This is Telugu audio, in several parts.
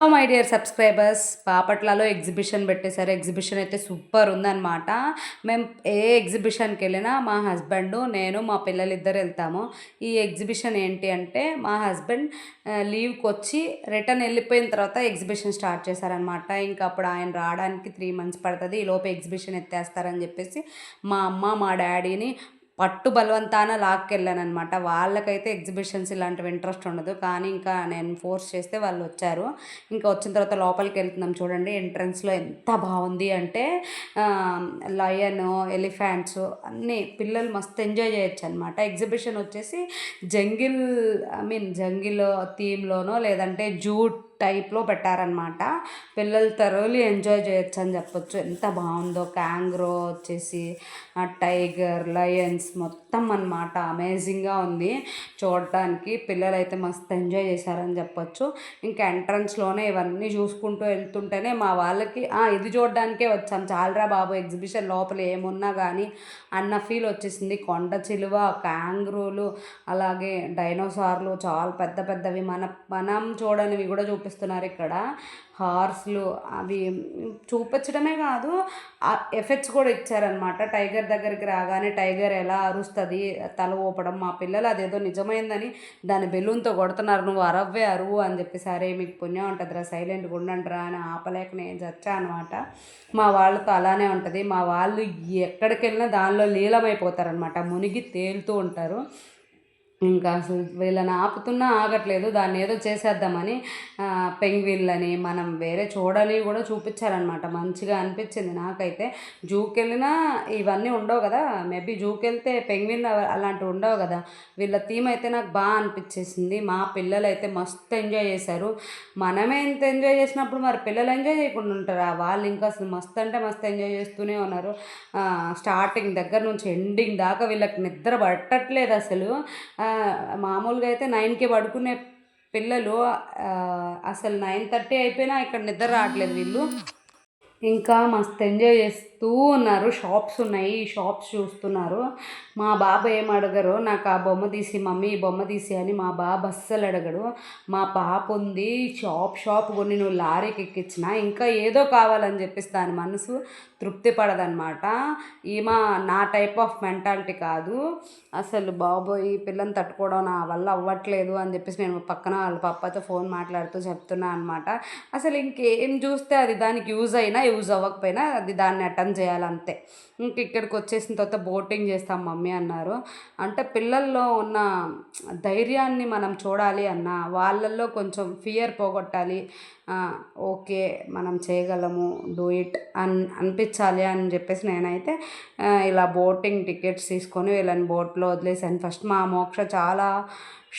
మై డియర్ సబ్స్క్రైబర్స్ బాపట్లలో ఎగ్జిబిషన్ పెట్టేశారు. ఎగ్జిబిషన్ అయితే సూపర్ ఉందన్నమాట. మేము ఏ ఎగ్జిబిషన్కి వెళ్ళినా మా హస్బెండ్ నేను మా పిల్లలు ఇద్దరు వెళ్తాము. ఈ ఎగ్జిబిషన్ ఏంటి అంటే మా హస్బెండ్ లీవ్కి వచ్చి రిటర్న్ వెళ్ళిపోయిన తర్వాత ఎగ్జిబిషన్ స్టార్ట్ చేశారనమాట ఇంకా అప్పుడు ఆయన రావడానికి త్రీ మంత్స్ పడుతుంది. ఈలోపు ఎగ్జిబిషన్ ఎత్తేస్తారని చెప్పేసి మా అమ్మ మా డాడీని పట్టు బలవంతాన లాక్కెళ్ళానమాట వాళ్ళకైతే ఎగ్జిబిషన్స్ ఇలాంటివి ఇంట్రెస్ట్ ఉండదు. కానీ ఇంకా నేను ఫోర్స్ చేస్తే వాళ్ళు వచ్చారు. ఇంకా వచ్చిన తర్వాత లోపలికి వెళ్తున్నాం చూడండి. ఎంట్రన్స్లో ఎంత బాగుంది అంటే లయన్ ఎలిఫెంట్స్ అన్నీ పిల్లలు మస్తు ఎంజాయ్ చేయొచ్చు అనమాట ఎగ్జిబిషన్ వచ్చేసి జంగిల్ ఐ మీన్ జంగిల్ థీమ్లోనో లేదంటే జూట్ టైప్లో పెట్టారనమాట పిల్లలు తరోలి ఎంజాయ్ చేయొచ్చు అని చెప్పొచ్చు. ఎంత బాగుందో క్యాంగ్రో వచ్చేసి టైగర్ లయన్స్ మొత్తం అనమాట అమేజింగ్గా ఉంది. చూడటానికి పిల్లలు అయితే మస్తు ఎంజాయ్ చేశారని చెప్పొచ్చు. ఇంకా ఎంట్రన్స్లోనే ఇవన్నీ చూసుకుంటూ వెళ్తుంటేనే మా వాళ్ళకి ఇది చూడడానికే వచ్చాం. చాలరా బాబు ఎగ్జిబిషన్ లోపల ఏమున్నా కానీ అన్న ఫీల్ వచ్చేసింది. కొండ చిలువ క్యాంగ్రూలు అలాగే డైనోసార్లు చాలా పెద్ద పెద్దవి. మన మనం చూడనివి కూడా చూపి చూపిస్తున్నారు ఇక్కడ. హార్స్లు అవి చూపించడమే కాదు ఎఫెక్ట్స్ కూడా ఇచ్చారనమాట టైగర్ దగ్గరికి రాగానే టైగర్ ఎలా అరుస్తుంది తల ఊపడం మా పిల్లలు అదేదో నిజమైందని దాని బెలూన్తో కొడుతున్నారు నువ్వు అరవ్వే అరువు అని చెప్పి సరే మీకు పుణ్యం ఉంటుందిరా సైలెంట్గా ఉండండిరా అని ఆపలేక నేను చచ్చా అనమాట మా వాళ్ళతో అలానే ఉంటుంది. మా వాళ్ళు ఎక్కడికి వెళ్ళినా దానిలో లీలమైపోతారనమాట మునిగి తేలుతూ ఉంటారు. ఇంకా అసలు వీళ్ళని ఆపుతున్నా ఆగట్లేదు. దాన్ని ఏదో చేసేద్దామని పెంగ్విన్లని మనం వేరే చూడని కూడా చూపించారనమాట మంచిగా అనిపించింది నాకైతే. జూకి వెళ్ళినా ఇవన్నీ ఉండవు కదా. మేబీ జూకి వెళ్తే పెంగ్విన్ అలాంటివి ఉండవు కదా. వీళ్ళ థీమ్ అయితే నాకు బాగా అనిపించేసింది. మా పిల్లలు అయితే మస్తు ఎంజాయ్ చేశారు. మనమే ఇంత ఎంజాయ్ చేసినప్పుడు మరి పిల్లలు ఎంజాయ్ చేయకుండా ఉంటారా? వాళ్ళు ఇంకా అసలు మస్తు అంటే మస్తు ఎంజాయ్ చేస్తూనే ఉన్నారు. స్టార్టింగ్ దగ్గర నుంచి ఎండింగ్ దాకా వీళ్ళకి నిద్ర పట్టట్లేదు అసలు. మామూలుగా అయితే నైన్కే పడుకునే పిల్లలు అసలు నైన్ థర్టీ అయిపోయినా ఇక్కడ నిద్ర రావట్లేదు వీళ్ళు. ఇంకా మస్తు ఎంజాయ్ చేస్తూ ఉన్నారు. షాప్స్ ఉన్నాయి. ఈ షాప్స్ చూస్తున్నారు. మా బాబు ఏం అడగరు. నాకు ఆ బొమ్మ తీసి మమ్మీ ఈ బొమ్మ తీసి అని మా బాబు అస్సలు అడగడు. మా పాప ఉంది. షాప్ షాప్ కొన్ని నువ్వు లారీకి ఎక్కించిన ఇంకా ఏదో కావాలని చెప్పేసి దాని మనసు తృప్తి పడదనమాట ఈమె నా టైప్ ఆఫ్ మెంటాలిటీ కాదు. అసలు బాబోయ్ ఈ పిల్లని తట్టుకోవడం నా వల్ల అవ్వట్లేదు అని చెప్పేసి నేను పక్కన వాళ్ళ పప్పతో ఫోన్ మాట్లాడుతూ చెప్తున్నా అనమాట అసలు ఇంకేం చూస్తే అది దానికి యూజ్ అయినా యూజ్ అవ్వకపోయినా అది దాన్ని అటెండ్ చేయాలంతే. ఇంక ఇక్కడికి వచ్చేసిన తర్వాత బోటింగ్ చేస్తాం మమ్మీ అన్నారు. అంటే పిల్లల్లో ఉన్న ధైర్యాన్ని మనం చూడాలి అన్న వాళ్ళల్లో కొంచెం ఫియర్ పోగొట్టాలి. ఓకే మనం చేయగలము డూ ఇట్ అన్ అనిపించాలి అని చెప్పేసి నేనైతే ఇలా బోటింగ్ టికెట్స్ తీసుకొని వీళ్ళని బోట్లో వదిలేసాను. ఫస్ట్ మా మోక్ష చాలా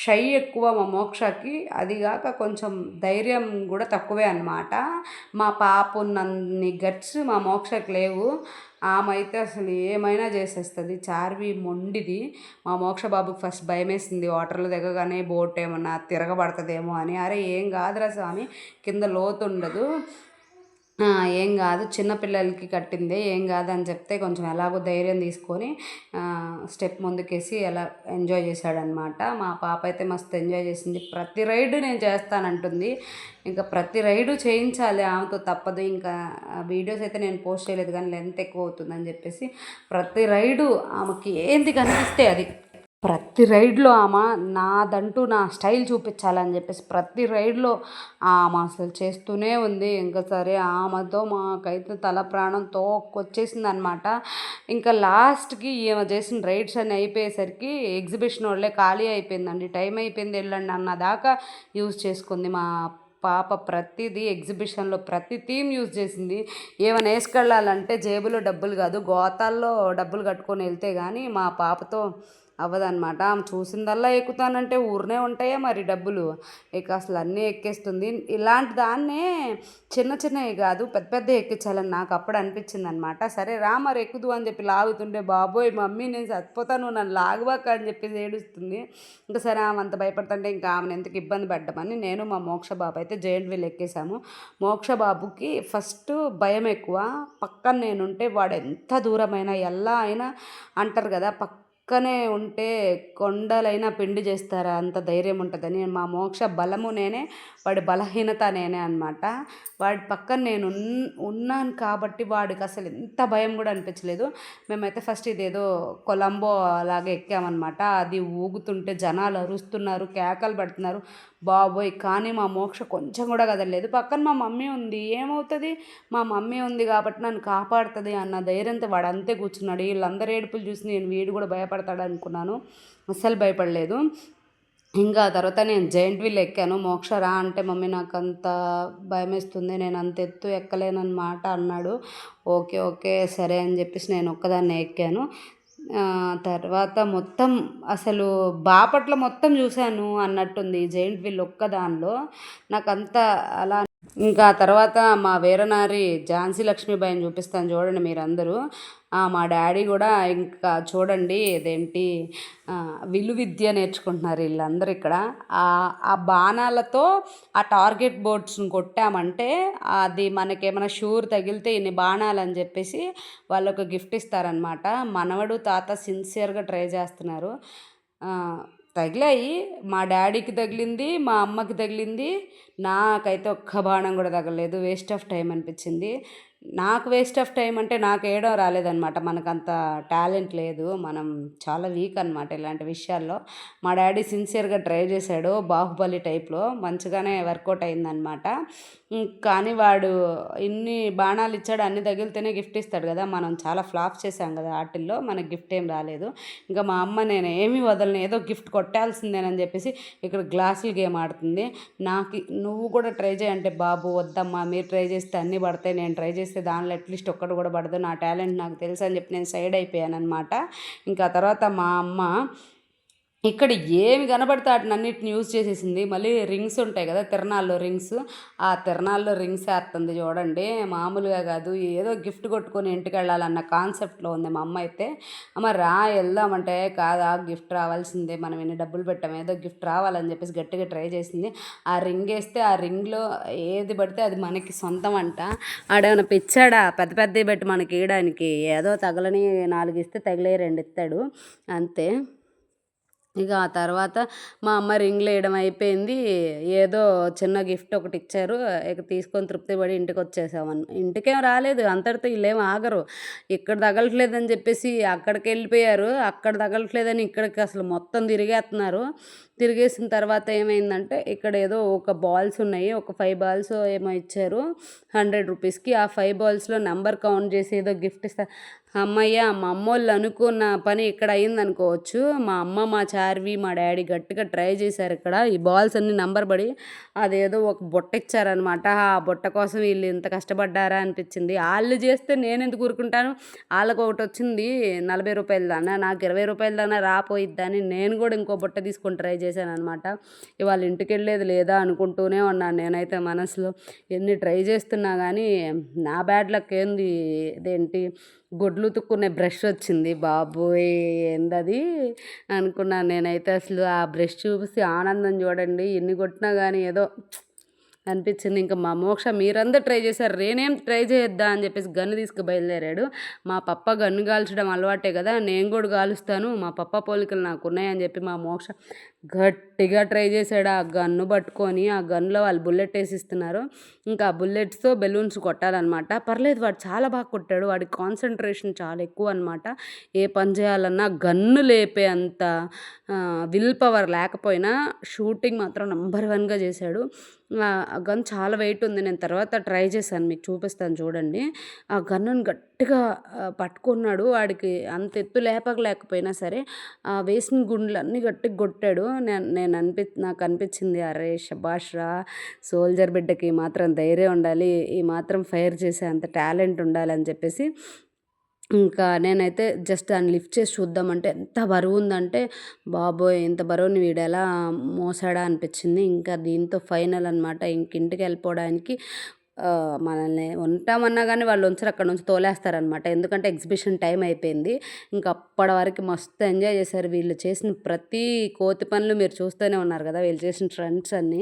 షై ఎక్కువ. మా మోక్షకి అదిగాక కొంచెం ధైర్యం కూడా తక్కువే అనమాట మా పాప ఉన్నన్ని గట్స్ మా మోక్షకి లేవు. ఆమె అయితే అసలు ఏమైనా చేసేస్తుంది. చార్వి మొండిది. మా మోక్ష బాబుకి ఫస్ట్ భయం వేసింది వాటర్లో దిగగానే బోట్ ఏమన్నా తిరగబడుతుందేమో అని. అరే ఏం కాదురా స్వామి. కింద లోతు ఉండదు ఏం కాదు చిన్నపిల్లలకి కట్టిందే ఏం కాదు అని చెప్తే కొంచెం ఎలాగో ధైర్యం తీసుకొని స్టెప్ ముందుకేసి ఎలా ఎంజాయ్ చేశాడనమాట. మా పాప అయితే మస్తు ఎంజాయ్ చేసింది. ప్రతి రైడ్ నేను చేస్తానంటుంది. ఇంకా ప్రతి రైడు చేయించాలి ఆమెతో తప్పదు. ఇంకా వీడియోస్ అయితే నేను పోస్ట్ చేయలేదు కానీ లెంత్ ఎక్కువ అవుతుందని చెప్పేసి ప్రతి రైడు ఆమెకి ఏంది కనిపిస్తే అది. ప్రతి రైడ్లో ఆమె నాదంటూ నా స్టైల్ చూపించాలని చెప్పేసి ప్రతి రైడ్లో ఆమె అసలు చేస్తూనే ఉంది. ఇంకా సరే ఆమెతో మాకైతే తల ప్రాణం తోకొచ్చేసింది అనమాట ఇంకా లాస్ట్కి ఈమె చేసిన రైడ్స్ అని అయిపోయేసరికి ఎగ్జిబిషన్ వాళ్ళే ఖాళీ అయిపోయిందండి. టైం అయిపోయింది వెళ్ళండి అన్న దాకా యూజ్ చేసుకుంది మా పాప. ప్రతిదీ ఎగ్జిబిషన్లో ప్రతి థీమ్ యూజ్ చేసింది. ఏమైనా వేసుకెళ్ళాలంటే జేబులో డబ్బులు కాదు గోతాల్లో డబ్బులు కట్టుకొని వెళ్తే కానీ మా పాపతో అవ్వదన్నమాట. ఆమె చూసిందల్లా ఎక్కుతానంటే ఊరినే ఉంటాయా మరి డబ్బులు. ఇక అసలు అన్నీ ఎక్కేస్తుంది. ఇలాంటి దాన్నే చిన్న చిన్నవి కాదు పెద్ద పెద్ద ఎక్కించాలని నాకు అప్పుడు అనిపించింది అనమాట సరే రా మరి ఎక్కుదు అని చెప్పి లాగుతుండే బాబోయ్ మమ్మీ నేను చచ్చిపోతాను నన్ను లాగబాక అని చెప్పి ఏడుస్తుంది. ఇంకా సరే ఆమె అంత భయపడుతుంటే ఇంకా ఆమెను ఎందుకు ఇబ్బంది పడ్డమని నేను మా మోక్ష బాబు అయితే జైంట్ వీల్ ఎక్కేసాము మోక్ష బాబుకి ఫస్ట్ భయం ఎక్కువ. పక్కన నేనుంటే వాడు ఎంత దూరమైనా ఎలా అయినా అంటారు కదా పక్క పక్కనే ఉంటే కొండలైనా పిండి చేస్తారా? అంత ధైర్యం ఉంటుందని. మా మోక్ష బలము నేనే వాడి బలహీనత నేనే అనమాట వాడి పక్కన నేను ఉన్ ఉన్నాను కాబట్టి వాడికి అసలు ఎంత భయం కూడా అనిపించలేదు. మేమైతే ఫస్ట్ ఇదేదో కొలంబో అలాగే ఎక్కామన్నమాట. అది ఊగుతుంటే జనాలు అరుస్తున్నారు కేకలు పడుతున్నారు. బాబోయ్! కానీ మా మోక్ష కొంచెం కూడా కదలలేదు. పక్కన మా మమ్మీ ఉంది. ఏమవుతుంది? మా మమ్మీ ఉంది కాబట్టి నన్ను కాపాడుతుంది అన్న ధైర్యంతో వాడు అంతే కూర్చున్నాడు. వీళ్ళందరూ ఏడుపులు చూసి నేను వీడు కూడా భయపడతాడు అనుకున్నాను అస్సలు భయపడలేదు. ఇంకా తర్వాత నేను జైంట్ వీల్ ఎక్కాను. మోక్ష రా అంటే మమ్మీ నాకు అంత భయం వేస్తుంది నేను అంత ఎత్తు ఎక్కలేనమాట అన్నాడు. ఓకే ఓకే సరే అని చెప్పేసి నేను ఒక్కదాన్నే ఎక్కాను. తర్వాత మొత్తం అసలు బాపట్ల మొత్తం చూశాను అన్నట్టుంది జైంట్ వీల్ ఒక్క దానిలో నాకు అంత అలా ఇంకా తర్వాత మా వీరనారి ఝాన్సీ లక్ష్మీబాయిని చూపిస్తాను చూడండి మీరందరూ. మా డాడీ కూడా ఇంకా చూడండి ఇదేంటి విలు విద్య నేర్చుకుంటున్నారు వీళ్ళందరూ ఇక్కడ. ఆ బాణాలతో ఆ టార్గెట్ బోర్డ్స్ని కొట్టామంటే అది మనకేమైనా షూర్ తగిలితే ఇన్ని బాణాలు అని చెప్పేసి వాళ్ళకు గిఫ్ట్ ఇస్తారనమాట మనవడు తాత సిన్సియర్గా ట్రై చేస్తున్నారు. తగిలాయి. మా డాడీకి తగిలింది మా అమ్మకి తగిలింది. నాకైతే ఒక్క బాణం కూడా తగలలేదు. వేస్ట్ ఆఫ్ టైం అనిపించింది. నాకు వేస్ట్ ఆఫ్ టైం అంటే నాకు ఏడో రాలేదనమాట మనకంత టాలెంట్ లేదు. మనం చాలా వీక్ అనమాట ఇలాంటి విషయాల్లో. మా డాడీ సిన్సియర్గా ట్రై చేశాడు బాహుబలి టైప్లో మంచిగానే వర్కౌట్ అయిందనమాట కానీ వాడు ఇన్ని బాణాలు ఇచ్చాడు అన్ని తగిలితేనే గిఫ్ట్ ఇస్తాడు కదా. మనం చాలా ఫ్లాప్ చేసాం కదా వాటిల్లో మనకి గిఫ్ట్ ఏం రాలేదు. ఇంకా మా అమ్మ నేను ఏమీ వదలను ఏదో గిఫ్ట్ కొట్టాల్సిందేనని చెప్పేసి ఇక్కడ గ్లాసులు గేమ్ ఆడుతుంది. నాకు నువ్వు కూడా ట్రై చేయంటే బాబు వద్దమ్మా మీరు ట్రై చేస్తే అన్నీ పడతాయి నేను ట్రై చేస్తే దానిలో అట్లీస్ట్ ఒక్కటి కూడా పడదు. నా టాలెంట్ నాకు తెలుసు అని చెప్పి నేను సైడ్ అయిపోయాను అనమాట ఇంకా తర్వాత మా అమ్మ ఇక్కడ ఏమి కనబడితే వాటినన్నిటిని యూజ్ చేసేసింది. మళ్ళీ రింగ్స్ ఉంటాయి కదా తిరణాల్లో రింగ్స్. ఆ తిరణాల్లో రింగ్స్ వేస్తుంది చూడండి. మామూలుగా కాదు. ఏదో గిఫ్ట్ కొట్టుకొని ఇంటికి వెళ్ళాలన్న కాన్సెప్ట్లో ఉంది మా అమ్మ అయితే. అమ్మ రా వెళ్దామంటే కాదా గిఫ్ట్ రావాల్సిందే. మనం ఎన్ని డబ్బులు పెట్టాం ఏదో గిఫ్ట్ రావాలని చెప్పేసి గట్టిగా ట్రై చేసింది. ఆ రింగ్ వేస్తే ఆ రింగ్లో ఏది పడితే అది మనకి సొంతం అంట. ఆడేమైనా పిచ్చాడా? పెద్ద పెద్దవి పెట్టి మనకి వేయడానికి ఏదో తగలని నాలుగు ఇస్తే తగిలే రెండు ఇస్తాడు. అంతే. ఇక ఆ తర్వాత మా అమ్మ రింగ్లు వేయడం అయిపోయింది. ఏదో చిన్న గిఫ్ట్ ఒకటి ఇచ్చారు. ఇక తీసుకొని తృప్తి పడి ఇంటికి వచ్చేసామని ఇంటికేం రాలేదు. అంతటితో వీళ్ళేం ఆగరు. ఇక్కడ తగలట్లేదని చెప్పేసి అక్కడికి వెళ్ళిపోయారు. అక్కడ తగలట్లేదని ఇక్కడికి అసలు మొత్తం తిరిగేస్తున్నారు తిరిగేసిన తర్వాత ఏమైందంటే ఇక్కడ ఏదో ఒక బాల్స్ ఉన్నాయి. ఒక ఫైవ్ బాల్స్ ఏమో ఇచ్చారు. హండ్రెడ్ రూపీస్కి. ఆ ఫైవ్ బాల్స్లో నెంబర్ కౌంట్ చేసి ఏదో గిఫ్ట్ ఇస్తారు అమ్మయ్య మా అమ్మోళ్ళు అనుకున్న పని ఇక్కడ అయింది అనుకోవచ్చు మా అమ్మ మా చార్వి మా డాడీ గట్టిగా ట్రై చేశారు ఇక్కడ. ఈ బాల్స్ అన్ని నంబర్ పడి అదేదో ఒక బుట్ట ఇచ్చారనమాట ఆ బుట్ట కోసం వీళ్ళు ఇంత కష్టపడ్డారా అనిపించింది. వాళ్ళు చేస్తే నేను ఎందుకు ఊరుకుంటాను? వాళ్ళకు ఒకటి వచ్చింది నలభై రూపాయల దానా నాకు ఇరవై రూపాయల దానా రాపోయిద్దని నేను కూడా ఇంకో బుట్ట తీసుకొని ట్రై చేశాను అనమాట ఇవాళ ఇంటికి వెళ్ళేది లేదా అనుకుంటూనే ఉన్నాను నేనైతే మనసులో. ఎన్ని ట్రై చేస్తున్నా కానీ నా బ్యాడ్ లక్ ఏంది? ఇదేంటి? గొడ్లు ఉతుక్కునే బ్రష్ వచ్చింది. బాబోయ్! ఏందది? అనుకున్నాను నేనైతే అసలు ఆ బ్రష్ చూసి ఆనందం చూడండి. ఎన్ని కొట్టినా కానీ ఏదో అనిపించింది. ఇంకా మా మోక్ష మీరందరూ ట్రై చేశారు. నేనేం ట్రై చేయొద్దా అని చెప్పేసి గన్ను తీసుకు బయలుదేరాడు. మా పప్ప గన్ను కాల్చడం అలవాటే కదా. నేను కూడా కాలుస్తాను. మా పప్ప పోలికలు నాకు ఉన్నాయని చెప్పి మా మోక్ష గట్టిగా ట్రై చేశాడు ఆ గన్ను పట్టుకొని. ఆ గన్లో వాళ్ళు బుల్లెట్ వేసిస్తున్నారు. ఇంకా ఆ బుల్లెట్స్తో బెలూన్స్ కొట్టాలన్నమాట. పర్లేదు వాడు చాలా బాగా కొట్టాడు. వాడి కాన్సన్ట్రేషన్ చాలా ఎక్కువ అనమాట ఏ పని చేయాలన్నా గన్ను లేపే అంత విల్ పవర్ లేకపోయినా షూటింగ్ మాత్రం నెంబర్ వన్గా చేశాడు. ఆ గన్ చాలా వెయిట్ ఉంది. నేను తర్వాత ట్రై చేశాను. మీకు చూపిస్తాను చూడండి. ఆ గన్నుని గట్టిగా పట్టుకున్నాడు. వాడికి అంత ఎత్తు లేపకలేకపోయినా సరే ఆ వేసిన గుండ్లన్నీ గట్టిగా కొట్టాడు. నేను నేను అనిపి నాకు అనిపించింది అరే షబాష్ రా సోల్జర్ బిడ్డకి మాత్రం ధైర్యం ఉండాలి. ఈ మాత్రం ఫైర్ చేసే అంత టాలెంట్ ఉండాలి అని చెప్పేసి ఇంకా నేనైతే జస్ట్ దాన్ని లిఫ్ట్ చేసి చూద్దామంటే ఎంత బరువు ఉందంటే బాబోయ్ ఇంత బరువుని వీడు ఎలా మోసాడా అనిపించింది. ఇంకా దీంతో ఫైనల్ అనమాట ఇంక ఇంటికి వెళ్ళిపోవడానికి మనల్ని ఉంటామన్నా కానీ వాళ్ళు ఉంచరు అక్కడ నుంచి తోలేస్తారనమాట ఎందుకంటే ఎగ్జిబిషన్ టైం అయిపోయింది. ఇంకా అప్పటి వరకు మస్తు ఎంజాయ్ చేశారు. వీళ్ళు చేసిన ప్రతి కోతి పనులు మీరు చూస్తూనే ఉన్నారు కదా వీళ్ళు చేసిన ట్రెండ్స్ అన్నీ.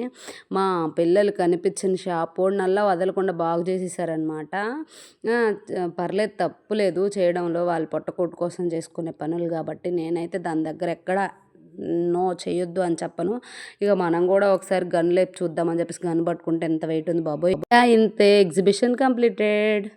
మా పిల్లలు కనిపించిన షాప్ నల్లా వదలకుండా బాగు చేసేసారనమాట పర్లేదు తప్పులేదు చేయడంలో వాళ్ళు పొట్టకూటి కోసం చేసుకునే పనులు కాబట్టి నేనైతే దాని దగ్గర ఎక్కడ నో చేయొద్దు అని చెప్పను. ఇక మనం కూడా ఒకసారి గన్ లేపు చూద్దామని చెప్పేసి గన్ పట్టుకుంటే ఎంత వెయిట్ ఉంది బాబోయ్. ఇంతే ఎగ్జిబిషన్ కంప్లీటెడ్